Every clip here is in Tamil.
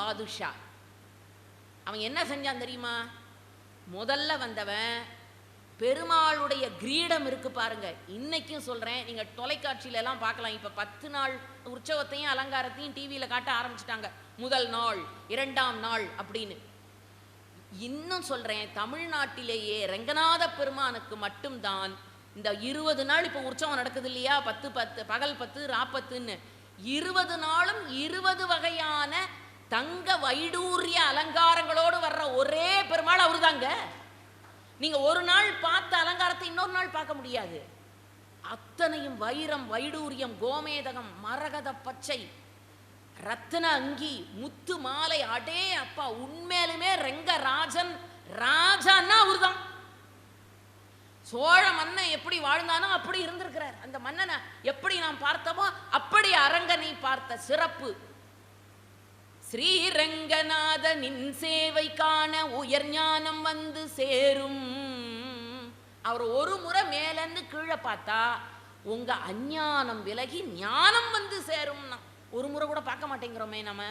பாதுஷா. அவன் என்ன செஞ்சான் தெரியுமா? முதல்ல வந்தவன் பெருமாளுடைய கிரீடம் இருக்கு பாருங்க. இன்னைக்கும் சொல்றேன் நீங்க தொலைக்காட்சியில எல்லாம் பார்க்கலாம். இப்ப பத்து நாள் உற்சவத்தையும் அலங்காரத்தையும் டிவியில காட்ட ஆரம்பிச்சிட்டாங்க. முதல் நாள் இரண்டாம் நாள் அப்படின்னு. இன்னும் சொல்றேன் தமிழ்நாட்டிலேயே ரங்கநாத பெருமானுக்கு மட்டும்தான் இந்த இருபது நாள் இப்போ உற்சவம் நடக்குது இல்லையா? பத்து பத்து பகல் பத்து ராப்பத்துன்னு இருபது நாளும் இருபது வகையான தங்க வைடூரிய அலங்காரங்களோடு வர்ற ஒரே பெருமாள் அவருதாங்க. நீங்க ஒரு நாள் பார்த்த அலங்காரத்தை இன்னொரு நாள் பார்க்க முடியாது. அத்தனையும் வைரம் வைடூரியம் கோமேதகம் மரகத பச்சை ரத்தன அங்கி முத்து மாலை அடே அப்பா உண்மையிலுமே ரெங்கராஜன் ராஜான்னா அவரு தான் சோழ மன்னன் எப்படி வாழ்ந்தானோ அப்படி இருந்திருக்கிறார். அந்த மன்னனை எப்படி நாம் பார்த்தோமோ அப்படி அரங்கனை பார்த்த சிறப்பு. ஸ்ரீரங்கநாதனின் சேவை காண உயர் ஞானம் வந்து சேரும். அவர் ஒரு முறை மேலன்னு கீழே பார்த்தா உங்க அஞ்ஞானம் விலகி ஞானம் வந்து சேரும்னா ஒரு முறை கூட பார்க்க மாட்டேங்கிறோமே நம்ம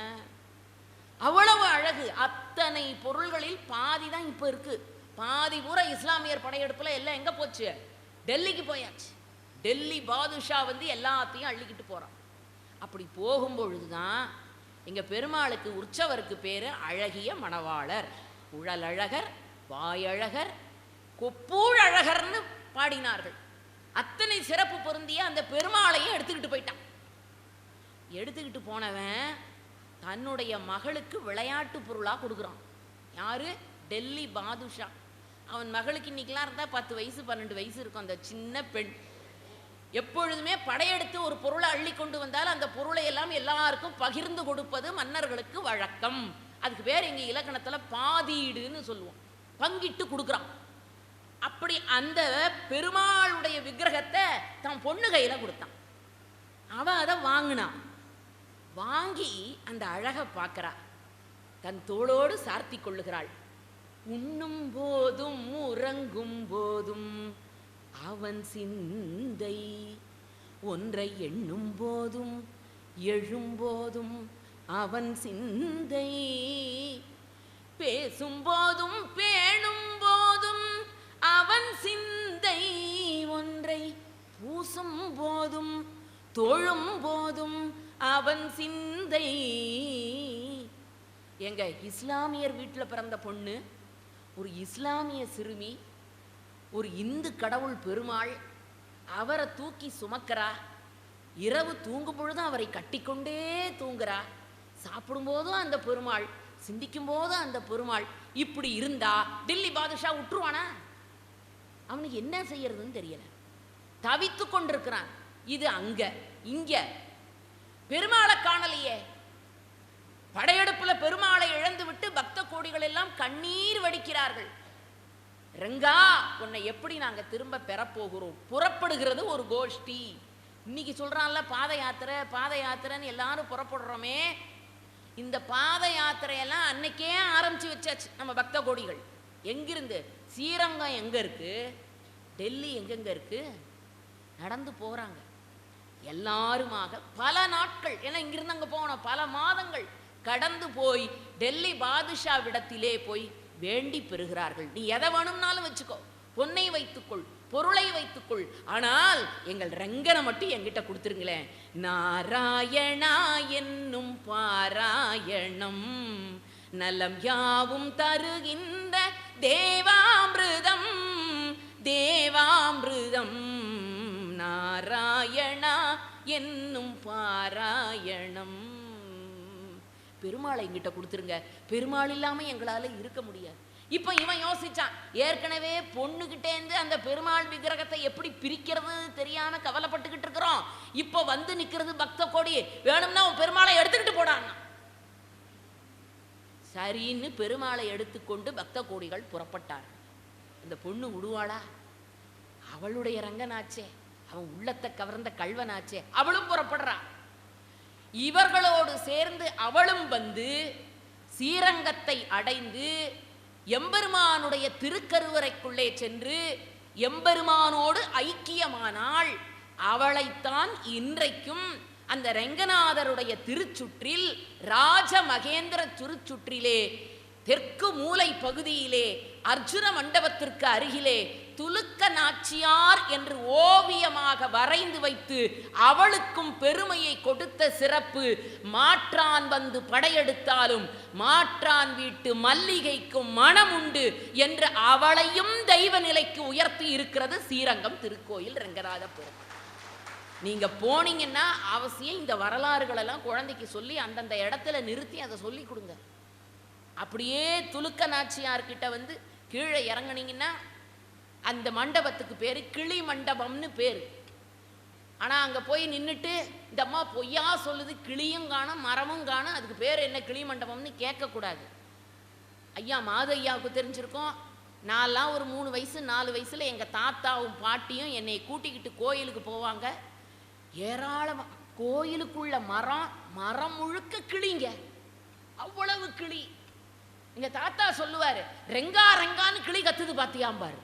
அவ்வளவு அழகு. அத்தனை பொருள்களில் பாதி தான் இப்போ இருக்கு. பாதி பூரா இஸ்லாமியர் படையெடுப்புல எல்லாம் எங்க போச்சு? டெல்லிக்கு போயாச்சு. டெல்லி பாதுஷா வந்து எல்லாத்தையும் அள்ளிக்கிட்டு போறான். அப்படி போகும்பொழுது தான் எங்க பெருமாளுக்கு உற்சவருக்கு பேரு அழகிய மணவாளர். உழலழகர் வாயழகர் கொப்பூழழகர்னு பாடினார்கள். அத்தனை சிறப்பு பொருந்திய அந்த பெருமாளையே எடுத்துக்கிட்டு போயிட்டான். எடுத்துக்கிட்டு போனவன் தன்னுடைய மகளுக்கு விளையாட்டு பொருளா கொடுக்குறான். யாரு? டெல்லி பாதுஷா. அவன் மகளுக்கு இன்னைக்கெல்லாம் இருந்தால் பத்து வயசு பன்னெண்டு வயசு இருக்கும். அந்த சின்ன பெண். எப்பொழுதுமே படையெடுத்து ஒரு பொருளை அள்ளி கொண்டு வந்தால் அந்த பொருளை எல்லாம் எல்லாருக்கும் பகிர்ந்து கொடுப்பது மன்னர்களுக்கு வழக்கம். அதுக்கு பேர் எங்கள் இலக்கணத்தில் பாதீடுன்னு சொல்லுவோம். பங்கிட்டு கொடுக்குறான். அப்படி அந்த பெருமாளுடைய விக்கிரகத்தை தன் பொண்ணு கையில் கொடுத்தான். அவன் அதை வாங்கினான் வாங்கி அந்த அழகை பார்க்குறா. தன் தோளோடு சார்த்தி கொள்ளுகிறாள். உண்ணும் போதும் உறங்கும் போதும். அவன் சிந்தை. ஒன்றை எண்ணும் போதும் எழும் போதும் அவன் சிந்தை. பேசும் போதும் பேணும் போதும் அவன் சிந்தை. ஒன்றை பூசும் போதும் தொழும் போதும் அவன் சிந்தை. எங்க இஸ்லாமியர் வீட்டில் பிறந்த பொண்ணு ஒரு இஸ்லாமிய சிறுமி ஒரு இந்து கடவுள் பெருமாள் அவரை தூக்கி சுமக்கிறா? இரவு தூங்கும் பொழுதும் அவரை கட்டிக்கொண்டே தூங்குறா. சாப்பிடும்போதும் அந்த பெருமாள் சிந்திக்கும் போதும் அந்த பெருமாள் இப்படி இருந்தா டெல்லி பாதுஷா விட்டுருவானா அவனுக்கு என்ன செய்யறதுன்னு தெரியல. தவித்து கொண்டிருக்கிறான். இது அங்க இங்க. பெருமாளை காணலையே. படையெடுப்புல பெருமாளை இழந்து விட்டு பக்த கோடிகள் எல்லாம் கண்ணீர் வடிக்கிறார்கள். ரெங்கா உன்னை எப்படி நாங்கள் திரும்ப பெறப்போகிறோம்? புறப்படுகிறது ஒரு கோஷ்டி. இன்னைக்கு சொல்றான்ல பாத யாத்திரை பாத யாத்திரைன்னு எல்லாரும் புறப்படுறோமே. இந்த பாத யாத்திரையெல்லாம் அன்னைக்கே ஆரம்பிச்சு வச்சாச்சு நம்ம பக்த கோடிகள். எங்கிருந்து? ஸ்ரீரங்கம் எங்க இருக்கு? டெல்லி எங்கெங்க இருக்கு? நடந்து போறாங்க. எல்லாருமாக பல நாட்கள் ஏன்னா இங்கிருந்து அங்கே போனோம் பல மாதங்கள் கடந்து போய் டெல்லி பாதுஷாவிடத்திலே போய் வேண்டி பெறுகிறார்கள். நீ எதை வேணும்னாலும் வச்சுக்கோ. பொன்னை வைத்துக்கொள் பொருளை வைத்துக்கொள். ஆனால் எங்கள் ரங்கனை மட்டும் என்கிட்ட கொடுத்துருங்களேன். நாராயணா என்னும் பாராயணம் நலம் யாவும் தருகின்ற தேவாமிருதம் தேவாமிருதம் நாராயணா என்னும் பாராயணம். பெருமாளை எங்கிட்ட கொடுத்துருங்க. பெருமாள் இல்லாம எங்களால இருக்க முடியாது. இப்போ இவன் யோசிச்சான் ஏற்கனவே பொண்ணுகிட்டேந்து அந்த பெருமாள் விக்கிரகத்தை எப்படி பிரிக்கிறது தெரியாம கவலைப்பட்டுக்கிட்டு இருக்கிறோம். இப்போ வந்து நிக்கிறது பக்த கோடி வேணும்னா உன் பெருமாளை எடுத்துக்கிட்டு போடான்னா. சரின்னு பெருமாளை எடுத்துக்கொண்டு பக்த கோடிகள் புறப்பட்டார். இந்த பொண்ணு விடுவாளா அவளுடைய ரங்கனாச்சே. அவன் உள்ளத்தை கவர்ந்த கல்வனாச்சே அவளும் புறப்படுறான் இவர்களோடு சேர்ந்து அவளும் வந்து ஸ்ரீரங்கத்தை அடைந்து எம்பெருமானுடைய திருக்கருவறைக்குள்ளே சென்று எம்பெருமானோடு ஐக்கியமானாள் அவளைத்தான் இன்றைக்கும் அந்த ரெங்கநாதருடைய திருச்சுற்றில் ராஜ மகேந்திர திருச்சுற்றிலே தெற்கு மூலை பகுதியிலே அர்ஜுன மண்டபத்திற்கு அருகிலே துலுக்க நாச்சியார் என்று ஓவியமாக வரைந்து வைத்து அவளுக்கும் பெருமையை கொடுத்த சிறப்பு மாற்றான் வந்து படையெடுத்தாலும் மாற்றான் வீட்டு மல்லிகைக்கும் மனம் உண்டு என்று அவளையும் தெய்வ நிலைக்கு உயர்த்தி இருக்கிறது ஸ்ரீரங்கம் திருக்கோயில் ரங்கராஜ பெருமாள் நீங்க போனீங்கன்னா அவசியம் இந்த வரலாறுகளெல்லாம் குழந்தைக்கு சொல்லி அந்தந்த இடத்துல நிறுத்தி அதை சொல்லி கொடுங்க. அப்படியே துலுக்க நாச்சியார்கிட்ட வந்து கீழே இறங்குனீங்கன்னா அந்த மண்டபத்துக்கு பேர் கிளி மண்டபம்னு பேர். ஆனால் அங்கே போய் நின்றுட்டு இந்த அம்மா பொய்யா சொல்லுது கிளியும் காணும் மரமும் காணும் அதுக்கு பேர் என்ன கிளி மண்டபம்னு கேட்கக்கூடாது. ஐயா மாது ஐயாவுக்கு தெரிஞ்சிருக்கோம் நான்லாம் ஒரு மூணு வயசு நாலு வயசில் எங்கள் தாத்தாவும் பாட்டியும் என்னை கூட்டிக்கிட்டு கோயிலுக்கு போவாங்க. ஏராளமாக கோயிலுக்குள்ள மரம் மரம் முழுக்க கிளிங்க. அவ்வளவு கிளி. எங்கள் தாத்தா சொல்லுவாரு ரெங்கா ரெங்கான்னு கிளி கத்துது பார்த்தியாம்பார்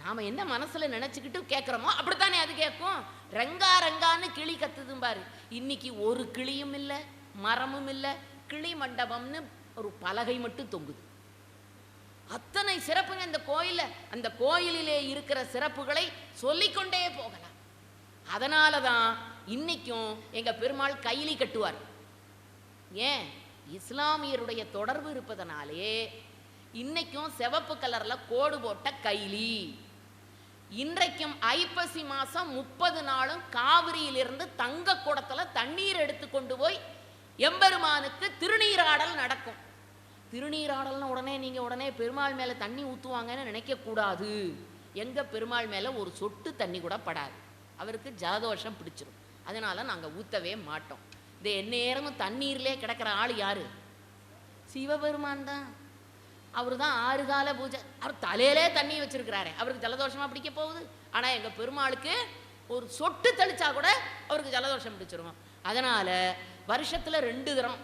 நாம என்ன மனசுல நினச்சிக்கிட்டு கேட்குறோமோ அப்படித்தானே அது கேட்கும் ரெங்கா ரெங்கான்னு கிளி கத்துதும்பார் இன்னைக்கு ஒரு கிளியும் இல்லை மரமும் இல்லை கிளி மண்டபம்னு ஒரு பலகை மட்டும் தொங்குது. அத்தனை சிறப்புங்க இந்த கோயிலில். அந்த கோயிலிலே இருக்கிற சிறப்புகளை சொல்லிக்கொண்டே போகலாம். அதனால தான் இன்னைக்கும் எங்க பெருமாள் கைலி கட்டுவார். ஏன்? இஸ்லாமியருடைய தொடர்பு இருப்பதனாலே இன்னைக்கும் சிவப்பு கலர்ல கோடு போட்ட கைலி. இன்றைக்கும் ஐப்பசி மாசம் முப்பது நாளும் காவிரியிலிருந்து தங்க குடத்துல தண்ணீர் எடுத்து கொண்டு போய் எம்பெருமானுக்கு திருநீராடல் நடக்கும். திருநீராடல்னு உடனே நீங்க உடனே பெருமாள் மேல தண்ணி ஊத்துவாங்கன்னு நினைக்க கூடாது. எங்க பெருமாள் மேல ஒரு சொட்டு தண்ணி கூட படாது. அவருக்கு ஜலதோஷம் பிடிச்சிரும். அதனால நாங்க ஊத்தவே மாட்டோம். இந்த எந்நேரமும் தண்ணீர்லே கிடக்கிற ஆள் யார்? சிவபெருமான் தான். அவர் தான் ஆறு கால பூஜை. அவர் தலையிலே தண்ணி வச்சிருக்கிறாரு. அவருக்கு ஜலதோஷமாக பிடிக்க போகுது. ஆனால் எங்கள் பெருமாளுக்கு ஒரு சொட்டு தெளிச்சா கூட அவருக்கு ஜலதோஷம் பிடிச்சிருவோம். அதனால் வருஷத்தில் ரெண்டு தரம்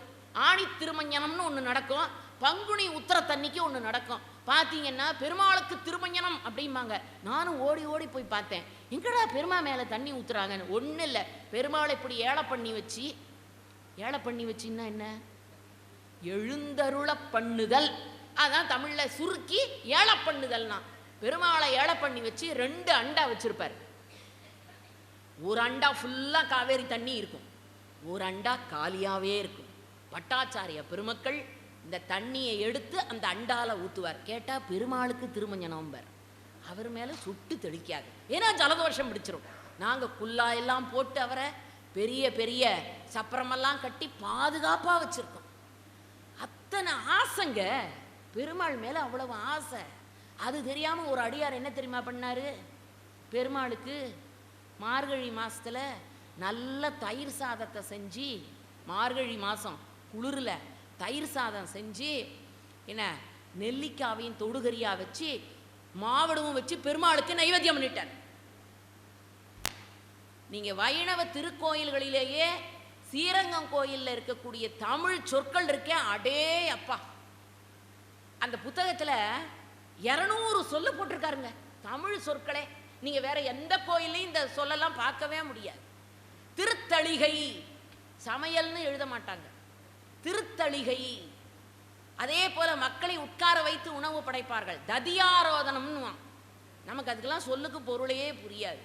ஆணி திருமஞ்சனம்னு ஒன்று நடக்கும். பங்குனி உத்தர தண்ணிக்கு ஒன்று நடக்கும். பார்த்தீங்கன்னா பெருமாளுக்கு திருமஞ்சனம் அப்படிம்பாங்க. நானும் ஓடி ஓடி போய் பார்த்தேன். எங்கடா பெருமா மேலே தண்ணி ஊத்துறாங்கன்னு? ஒன்றும் இல்லை பெருமாளை இப்படி ஏழை பண்ணி வச்சு ஏழை பண்ணி வச்சின்னா என்ன? எழுந்தருள பண்ணுதல். அதான் தமிழ்ல சுருக்கி ஏழை பண்ணுதல்னா. பெருமாளை ஏழை பண்ணி வச்சு ரெண்டு அண்டா வச்சிருப்பார். ஒரு அண்டா ஃபுல்லா காவேரி தண்ணி இருக்கும். ஒரு அண்டா காலியாவே இருக்கும். பட்டாச்சாரிய பெருமக்கள் இந்த தண்ணியை எடுத்து அந்த அண்டால ஊத்துவார். கேட்டா பெருமாளுக்கு திருமஞ்சனம்பர். அவர் மேல சுட்டு தெளிக்காது. ஏன்னா ஜலதோஷம் பிடிச்சிரும். நாங்க குல்லா எல்லாம் போட்டு அவரை பெரிய பெரிய சப்பரமெல்லாம் கட்டி பாதுகாப்பாக வச்சுருக்கோம். அத்தனை ஆசைங்க. பெருமாள் மேலே அவ்வளவு ஆசை. அது தெரியாமல் ஒரு அடியார் என்ன தெரியுமா பண்ணார்? பெருமாளுக்கு மார்கழி மாதத்தில் நல்ல தயிர் சாதத்தை செஞ்சு மார்கழி மாதம் குளிரில் தயிர் சாதம் செஞ்சு என்ன நெல்லிக்காவையும் தொடுகரியாக வச்சு மாவடவும் வச்சு பெருமாளுக்கு நைவேத்தியம் பண்ணிட்டார். நீங்கள் வைணவ திருக்கோயில்களிலேயே ஸ்ரீரங்கம் கோயிலில் இருக்கக்கூடிய தமிழ் சொற்கள் இருக்கே அடே அப்பா. அந்த புத்தகத்தில் இரநூறு சொல்ல போட்டிருக்காருங்க தமிழ் சொற்களே. நீங்கள் வேற எந்த கோயிலையும் இந்த சொல்லலாம் பார்க்கவே முடியாது. திருத்தளிகை சமையல்னு எழுத மாட்டாங்க. திருத்தளிகை. அதே போல மக்களை உட்கார வைத்து உணவு படைப்பார்கள். ததியாரோதனம்னு நமக்கு அதுக்கெல்லாம் சொல்லுக்கு பொருளையே புரியாது.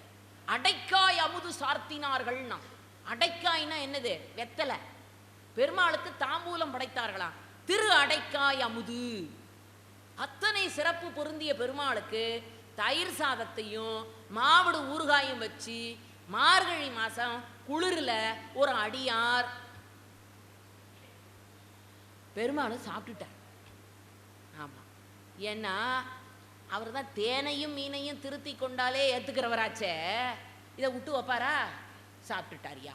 அடைக்காய் அமுது சார்த்தினார்கள்னா அடைக்காய்னா என்னது? வெத்தலை. பெருமாளுக்கு தாம்பூலம் படைத்தார்களாம் திரு அடைக்காய் அமுது. அத்தனை சிறப்பு பொருந்திய பெருமாளுக்கு தயிர் சாதத்தையும் மாவடு ஊறுகாயும் வச்சு மார்கழி மாசம் குளிர்ல ஒரு அடியார். பெருமாளும் சாப்பிட்டுட்டார். ஆமா. ஏன்னா அவர் தான் தேனையும் மீனையும் திருத்தி கொண்டாலே ஏற்றுக்கிறவராச்சே இதை விட்டு வைப்பாரா? சாப்பிட்டுட்டாரியா.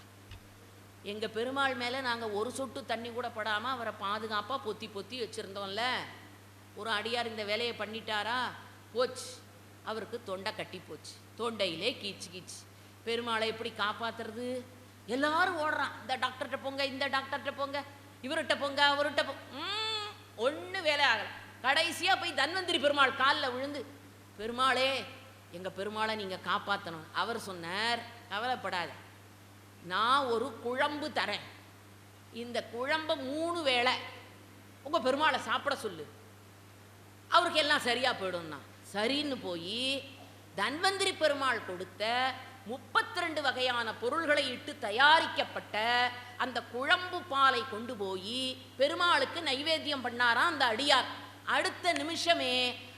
எங்கள் பெருமாள் மேலே நாங்கள் ஒரு சொட்டு தண்ணி கூட படாமல் அவரை பாதுகாப்பாக பொத்தி பொத்தி வச்சுருந்தோம்ல. ஒரு அடியார் இந்த வேலையை பண்ணிட்டாரா? போச்சு. அவருக்கு தொண்டை கட்டி போச்சு. தொண்டையிலே கீச்சு கீச்சு. பெருமாளை எப்படி காப்பாத்துறது? எல்லாரும் ஓடுறான். இந்த டாக்டர்கிட்ட போங்க இந்த டாக்டர்கிட்ட போங்க இவர்கிட்ட போங்க அவர்கிட்ட போ ஒன்றும் வேலை ஆகலை. கடைசியா போய் தன்வந்திரி பெருமாள் காலில் விழுந்து பெருமாளே எங்க பெருமாளை நீங்க காப்பாற்றணும் அவர் சொன்னார் கவலைப்படாத நான் ஒரு குழம்பு தரேன். இந்த குழம்ப மூணு வேளை உங்கள் பெருமாளை சாப்பிட சொல்லு. அவருக்கு எல்லாம் சரியா போயிடும்னா. சரின்னு போய் தன்வந்திரி பெருமாள் கொடுத்த முப்பத்தி ரெண்டு வகையான பொருள்களை இட்டு தயாரிக்கப்பட்ட அந்த குழம்பு பாலை கொண்டு போய் பெருமாளுக்கு நைவேத்தியம் பண்ணாராம் அந்த அடியார். அடுத்த நிமிஷமே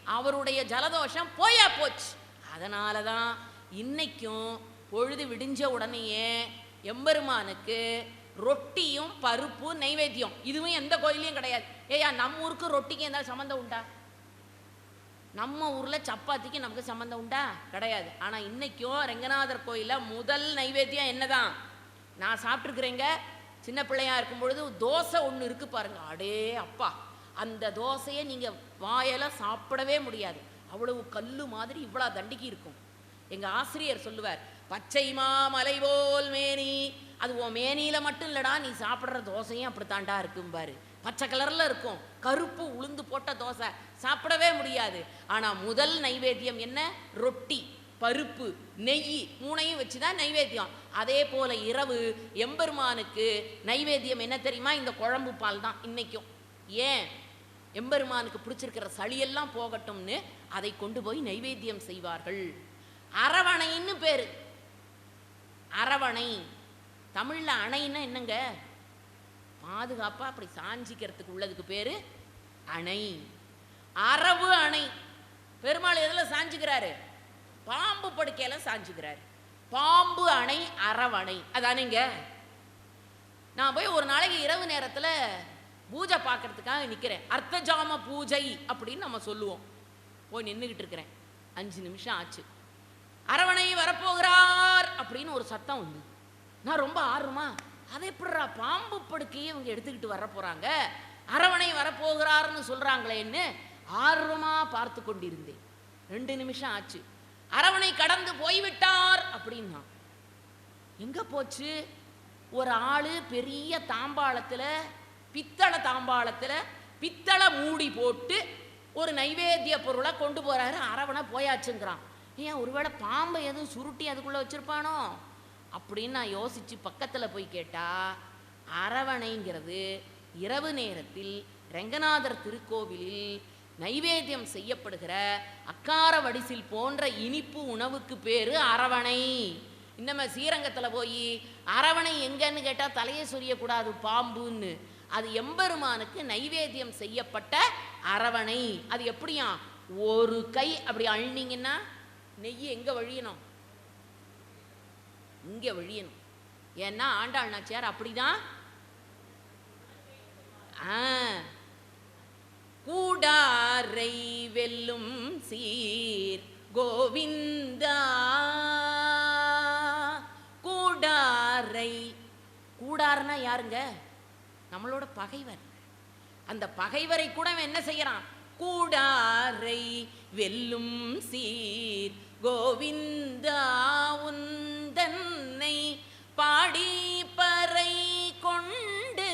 அவருடைய ஜலதோஷம் போயா போச்சு. அதனால தான் இன்னைக்கும் பொழுது விடிஞ்ச உடனேயே எம்பெருமானுக்கு ரொட்டியும் பருப்பு நைவேத்தியம். இதுவும் எந்த கோயிலையும் கிடையாது. ஏயா நம்ம ஊருக்கு ரொட்டிக்கு எதாவது சம்மந்தம் உண்டா? நம்ம ஊரில் சப்பாத்திக்கு நமக்கு சம்மந்தம் உண்டா? கிடையாது. ஆனால் இன்னைக்கும் ரெங்கநாதர் கோயிலில் முதல் நைவேத்தியம் என்னதான்? நான் சாப்பிட்ருக்குறேங்க சின்ன பிள்ளையா இருக்கும் பொழுது தோசை ஒன்று இருக்கு பாருங்க. அடே அப்பா. அந்த தோசையை நீங்கள் வாயெல்லாம் சாப்பிடவே முடியாது. அவ்வளவு கல் மாதிரி இவ்வளோ தண்டிக்கு இருக்கும். எங்கள் ஆசிரியர் சொல்லுவார் பச்சை மாமலை போல் மேனி. அது உன் மேனியில் மட்டும் இல்லைடா நீ சாப்பிட்ற தோசையும் அப்படித்தாண்டா இருக்கும் பாரு பச்சை கலரில் இருக்கும். கருப்பு உளுந்து போட்ட தோசை சாப்பிடவே முடியாது. ஆனால் முதல் நைவேத்தியம் என்ன? ரொட்டி பருப்பு நெய் மூணையும் வச்சு தான் நைவேத்தியம். அதே போல் இரவு எம்பெருமானுக்கு நைவேத்தியம் என்ன தெரியுமா? இந்த குழம்பு பால் தான் இன்றைக்கும் ஏன்? எம்பெருமானுக்கு பிடிச்சிருக்கிற சளியெல்லாம் போகட்டும்னு அதை கொண்டு போய் நைவேத்தியம் செய்வார்கள். அரவணைன்னு பேர். அரவணை. தமிழில் அணைன்னா என்னங்க? பாதுகாப்பாக அப்படி சாஞ்சிக்கிறதுக்கு உள்ளதுக்கு பேரு அணை. அரவு அணை. பெருமாள் எதில் சாஞ்சுக்கிறாரு? பாம்பு படுக்கையில் சாஞ்சிக்கிறாரு. பாம்பு அணை அரவணை. அதானேங்க? நான் போய் ஒரு நாளைக்கு இரவு நேரத்தில் பூஜை பார்க்கறதுக்காக நிற்கிறேன் அர்த்தஜாம பூஜை அப்படின்னு நம்ம சொல்லுவோம். போய் நின்றுக்கிட்டு இருக்கிறேன். அஞ்சு நிமிஷம் ஆச்சு. அரவணை வரப்போகிறார் அப்படின்னு ஒரு சத்தம் வந்து நான் ரொம்ப ஆர்வமா அதை எப்படிறா பாம்பு படுக்கையை இவங்க எடுத்துக்கிட்டு வர போறாங்க? அரவணை வரப்போகிறார்னு சொல்றாங்களேன்னு ஆர்வமா பார்த்து கொண்டிருந்தேன். ரெண்டு நிமிஷம் ஆச்சு. அரவணை கடந்து போய்விட்டார் அப்படின்னா எங்கே போச்சு? ஒரு ஆளு பெரிய தாம்பாளத்தில் பித்தளை தாம்பாளத்தில் பித்தளை மூடி போட்டு ஒரு நைவேத்திய பொருளை கொண்டு போகிறாரு அரவணை போயாச்சுங்கிறான். ஏன் ஒருவேளை பாம்பை எதுவும் சுருட்டி அதுக்குள்ளே வச்சிருப்பானோ? அப்படின்னு நான் யோசித்து பக்கத்தில் போய் கேட்டால் அரவணைங்கிறது இரவு நேரத்தில் ரெங்கநாதர் திருக்கோவிலில் நைவேத்தியம் செய்யப்படுகிற அக்கார வடிசில் போன்ற இனிப்பு உணவுக்கு பேர் அரவணை. இன்னமே ஸ்ரீரங்கத்தில் போய் அரவணை எங்கன்னு கேட்டால் தலையை சொரியக்கூடாது பாம்புன்னு. அது எம்பெருமானுக்கு நைவேத்தியம் செய்யப்பட்ட அரவணை. அது எப்படியா? ஒரு கை அப்படி அழுனீங்கன்னா நெய் எங்கே வழியணும்? இங்கே வழியணும். ஏன்னா ஆண்டாள் நாச்சியார் அப்படிதான். ஆ. கூடாரை வெல்லும் சீர் கோவிந்தா. கூடாரை. கூடார்னா யாருங்க? நம்மளோட பகைவர். அந்த பகைவரை கூட அவன் என்ன செய்யறான்? கூடாரை வெல்லும் சீர் கோவிந்தா உந்தன்னை பாடி பறை கொண்டு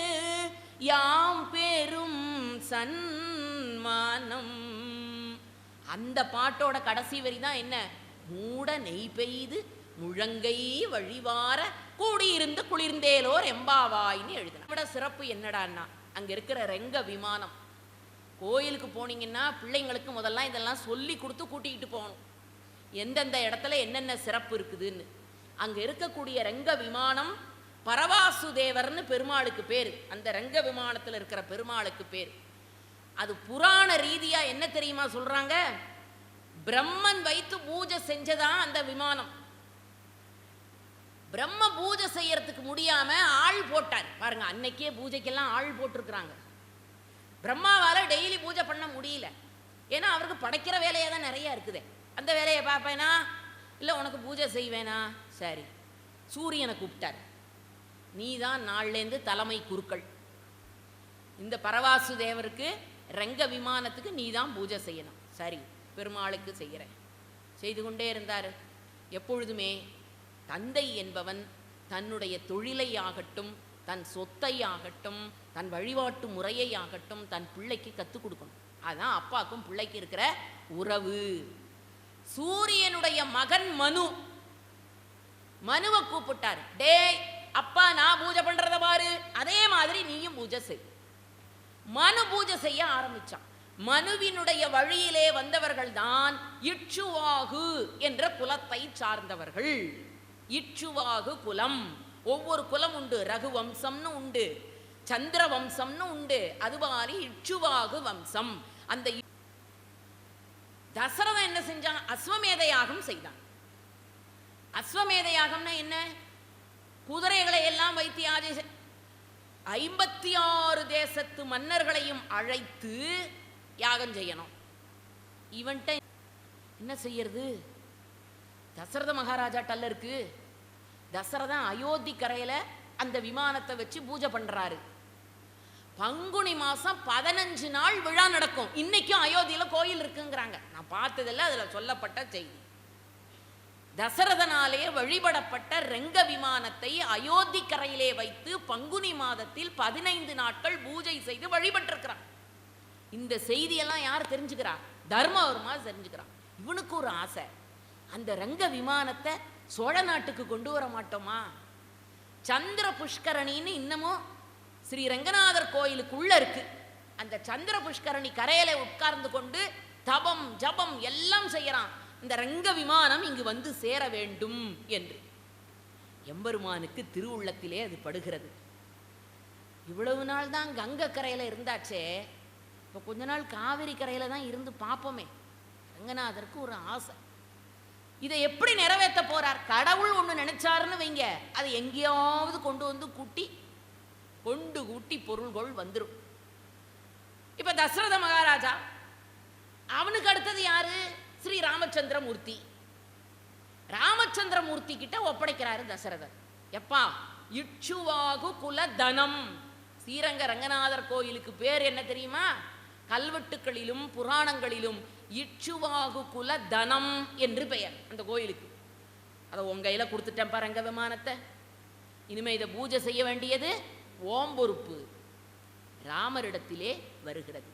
யாம் பெரும் சன்மானம். அந்த பாட்டோட கடைசி வரி தான் என்ன? மூட நெய் பெய்து முழங்கை வழிவார கூடியிருந்து குளிர்ந்தேலோர் எம்பாவாயின்னு எழுதின விட சிறப்பு என்னடான்னா அங்க இருக்கிற ரெங்க விமானம். கோயிலுக்கு போனீங்கன்னா பிள்ளைங்களுக்கு முதல்ல இதெல்லாம் சொல்லி கொடுத்து கூட்டிகிட்டு போகணும். எந்தெந்த இடத்துல என்னென்ன சிறப்பு இருக்குதுன்னு. அங்கே இருக்கக்கூடிய ரங்க விமானம் பரவாசுதேவர்னு பெருமாளுக்கு பேர். அந்த ரங்க விமானத்தில் இருக்கிற பெருமாளுக்கு பேர். அது புராண ரீதியாக என்ன தெரியுமா சொல்கிறாங்க பிரம்மன் வைத்து பூஜை செஞ்சதான் அந்த விமானம். பிரம்ம பூஜை செய்யறதுக்கு முடியாம ஆள் போட்டார். பாருங்க அன்னைக்கே பூஜைக்கெல்லாம் ஆள் போட்டிருக்கிறாங்க. பிரம்மாவால டெய்லி பூஜை பண்ண முடியல. ஏன்னா அவருக்கு படைக்கிற வேலையாக தான் நிறைய இருக்குது. அந்த வேலையை பார்ப்பேனா? இல்லை உனக்கு பூஜை செய்வேனா? சரி. சூரியனை கூப்பிட்டார். நீ தான் நாள்லேருந்து தலைமை குருக்கள். இந்த பரவாசு தேவருக்கு ரங்க விமானத்துக்கு நீ தான் பூஜை செய்யணும். சரி பெருமாளுக்கு செய்கிறேன் செய்து கொண்டே இருந்தார். எப்பொழுதுமே தந்தை என்பவன் தன்னுடைய தொழிலை ஆகட்டும் தன் சொத்தை ஆகட்டும் தன் வழிபாட்டு முறையை ஆகட்டும் தன் பிள்ளைக்கு கற்றுக் கொடுக்கணும். அதான் அப்பாக்கும் பிள்ளைக்கு இருக்கிற உறவு. சூரியனுடைய மகன் மனு. மனுவை கூப்பிட்டார். டேய் அப்பா நான் பூஜை பண்றத பாரு. அதே மாதிரி நீயும் பூஜை செய். மனு பூஜை செய்ய ஆரம்பிச்சான். மனுவினுடைய வழியிலே வந்தவர்கள் தான் இட்சுவாகு என்ற குலத்தை சார்ந்தவர்கள். இட்சுவாகு குலம். ஒவ்வொரு குலம் உண்டு. ரகு வம்சம்னு உண்டு. சந்திர வம்சம்னு உண்டு. அது மாதிரி இட்சுவாகு வம்சம். அந்த தசரதன் என்ன செஞ்சான்? அஸ்வமேத யாகம் செய்தான். அஸ்வமேத யாகம்னா என்ன? குதிரைகளை எல்லாம் வைத்து யாஜை செ- ஐம்பத்தி ஆறு தேசத்து மன்னர்களையும் அழைத்து யாகம் செய்யணும். இவன்ட்ட என்ன செய்யறது? தசரத மகாராஜாட்டல்ல இருக்கு. தசரதன் அயோத்தி கரையில் அந்த விமானத்தை வச்சு பூஜை பண்ணுறாரு பங்குனி மாதம் பதினஞ்சு நாள் விழா நடக்கும். இன்னைக்கும் அயோத்தியில் கோயில் இருக்குங்கிறாங்க. நான் பார்த்ததில்ல அதில் சொல்லப்பட்ட செய்தி. தசரதனாலே வழிபடப்பட்ட ரெங்க விமானத்தை அயோத்தி கரையிலே வைத்து பங்குனி மாதத்தில் பதினைந்து நாட்கள் பூஜை செய்து வழிபட்டிருக்கிறான். இந்த செய்தியெல்லாம் யார் தெரிஞ்சுக்கிறா? தர்மவர்மா தெரிஞ்சுக்கிறான். இவனுக்கு ஒரு ஆசை. அந்த ரங்க விமானத்தை சோழ நாட்டுக்கு கொண்டு வர மாட்டோமா? சந்திர புஷ்கரணின்னு இன்னமும் ஸ்ரீ ரங்கநாதர் கோயிலுக்குள்ள இருக்கு. அந்த சந்திர புஷ்கரணி கரையில உட்கார்ந்து கொண்டு தபம் ஜபம் எல்லாம் செய்யறான். இந்த ரங்க விமானம் இங்கு வந்து சேர வேண்டும் என்று. எம்பெருமானுக்கு திருவுள்ளத்திலே அது படுகிறது. இவ்வளவு நாள் தான் கங்கை கரையில இருந்தாச்சே. இப்போ கொஞ்ச நாள் காவிரி கரையில தான் இருந்து பார்ப்போமே. ரங்கநாதருக்கு ஒரு ஆசை. இதை எப்படி நிறைவேற்ற போறார்? கடவுள் ஒண்ணு நினைச்சாருன்னு வைங்க. அதை எங்கேயாவது கொண்டு வந்து கூட்டி கொண்டு கூட்டி பொருள்கள் வந்துரும். இப்ப தசரத மகாராஜா அவனுக்கு அடுத்தது யாரு? ஸ்ரீ ராமச்சந்திரமூர்த்தி. ராமச்சந்திரமூர்த்தி கிட்ட ஒப்படைக்கிறாரு தசரதர். எப்பா இட்சுவாகு குல தனம் ஸ்ரீரங்க ரங்கநாதர் கோயிலுக்கு பேர் என்ன தெரியுமா? கல்வெட்டுக்களிலும் புராணங்களிலும் இட்சுவாகு குல தனம் என்று பெயர் அந்த கோயிலுக்கு. அதை உன் கையில் கொடுத்துட்டேன் பாருங்க விமானத்தை. இனிமேல் இதை பூஜை செய்ய வேண்டியது ஓம் பொறுப்பு. ராமரிடத்திலே வருகிறது.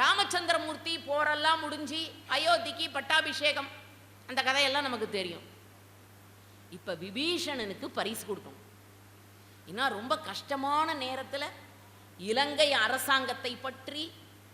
ராமச்சந்திரமூர்த்தி போரெல்லாம் முடிஞ்சு அயோத்திக்கு பட்டாபிஷேகம். அந்த கதையெல்லாம் நமக்கு தெரியும். இப்போ விபீஷணனுக்கு பரிசு கொடுக்கணும். ஏன்னா ரொம்ப கஷ்டமான நேரத்தில் இலங்கை அரசாங்கத்தை பற்றி